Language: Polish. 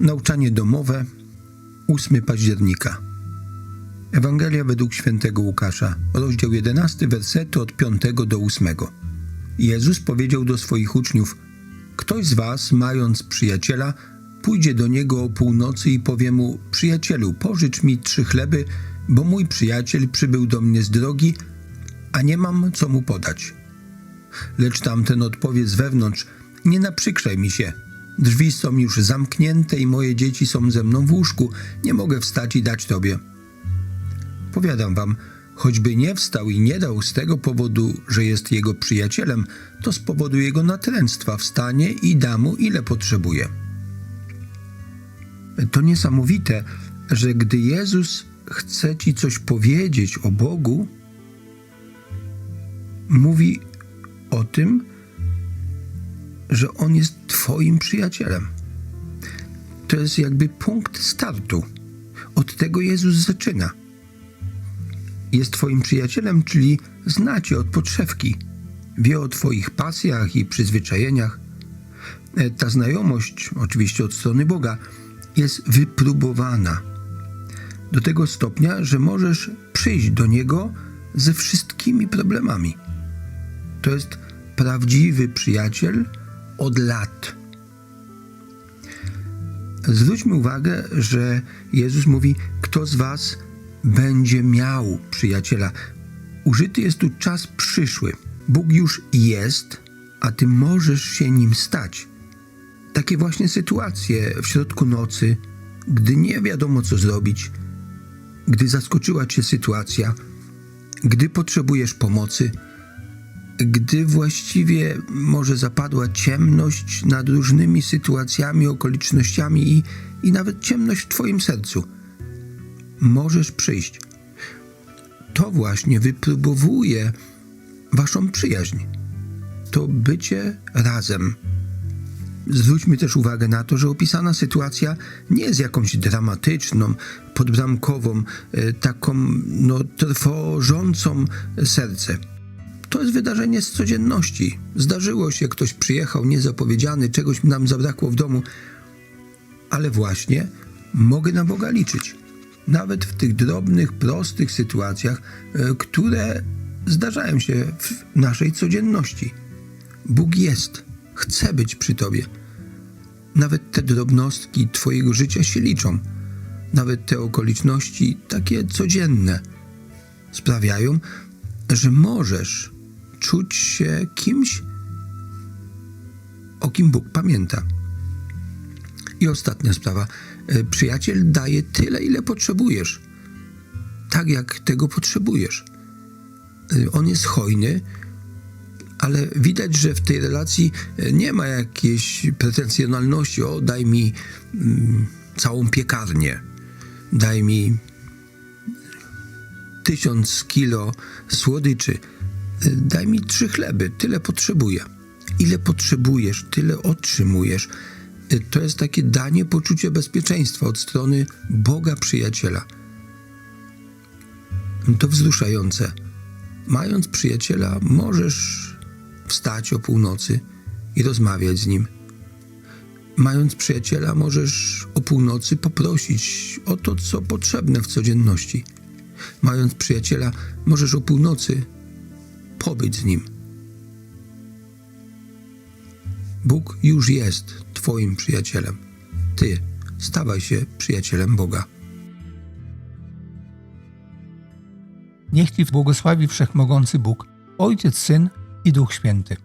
Nauczanie domowe 8 października. Ewangelia według świętego Łukasza, rozdział 11, wersety od 5 do 8. Jezus powiedział do swoich uczniów: Ktoś z was, mając przyjaciela, pójdzie do niego o północy i powie mu: Przyjacielu, pożycz mi trzy chleby, bo mój przyjaciel przybył do mnie z drogi, a nie mam co mu podać. Lecz tamten odpowie z wewnątrz: Nie naprzykrzaj mi się. Drzwi są już zamknięte i moje dzieci są ze mną w łóżku. Nie mogę wstać i dać tobie. Powiadam wam, choćby nie wstał i nie dał z tego powodu, że jest jego przyjacielem, to z powodu jego natręctwa wstanie i da mu ile potrzebuje. To niesamowite, że gdy Jezus chce ci coś powiedzieć o Bogu, mówi o tym, że On jest Twoim przyjacielem. To jest jakby punkt startu. Od tego Jezus zaczyna. Jest Twoim przyjacielem, czyli zna Cię od podszewki. Wie o Twoich pasjach i przyzwyczajeniach. E, Ta znajomość, oczywiście od strony Boga, jest wypróbowana do tego stopnia, że możesz przyjść do Niego ze wszystkimi problemami. To jest prawdziwy przyjaciel od lat. Zwróćmy uwagę, że Jezus mówi: Kto z Was będzie miał przyjaciela? Użyty jest tu czas przyszły. Bóg już jest, a Ty możesz się nim stać. Takie właśnie sytuacje w środku nocy, gdy nie wiadomo co zrobić, gdy zaskoczyła Cię sytuacja, gdy potrzebujesz pomocy, gdy właściwie może zapadła ciemność nad różnymi sytuacjami, okolicznościami i, i nawet ciemność w Twoim sercu, możesz przyjść. To właśnie wypróbowuje Waszą przyjaźń. To bycie razem. Zwróćmy też uwagę na to, że opisana sytuacja nie jest jakąś dramatyczną, podbramkową, e, taką no, trwożącą serce. To jest wydarzenie z codzienności. Zdarzyło się, ktoś przyjechał niezapowiedziany, czegoś nam zabrakło w domu, ale właśnie mogę na Boga liczyć. Nawet w tych drobnych, prostych sytuacjach, e, które zdarzają się w naszej codzienności. Bóg jest, chce być przy Tobie. Nawet te drobnostki Twojego życia się liczą. Nawet te okoliczności, takie codzienne, sprawiają, że możesz czuć się kimś, o kim Bóg pamięta. I ostatnia sprawa. E, Przyjaciel daje tyle, ile potrzebujesz. Tak jak tego potrzebujesz. E, On jest hojny, ale widać, że w tej relacji e, nie ma jakiejś pretensjonalności. O, daj mi mm, całą piekarnię. Daj mi tysiąc kilo słodyczy. Daj mi trzy chleby, tyle potrzebuję. Ile potrzebujesz, tyle otrzymujesz. To jest takie danie poczucia bezpieczeństwa od strony Boga przyjaciela. To wzruszające. Mając przyjaciela, możesz wstać o północy i rozmawiać z nim. Mając przyjaciela, możesz o północy poprosić o to, co potrzebne w codzienności. Mając przyjaciela, możesz o północy pobyć z nim. Bóg już jest Twoim przyjacielem. Ty stawaj się przyjacielem Boga. Niech Ci błogosławi Wszechmogący Bóg, Ojciec, Syn i Duch Święty.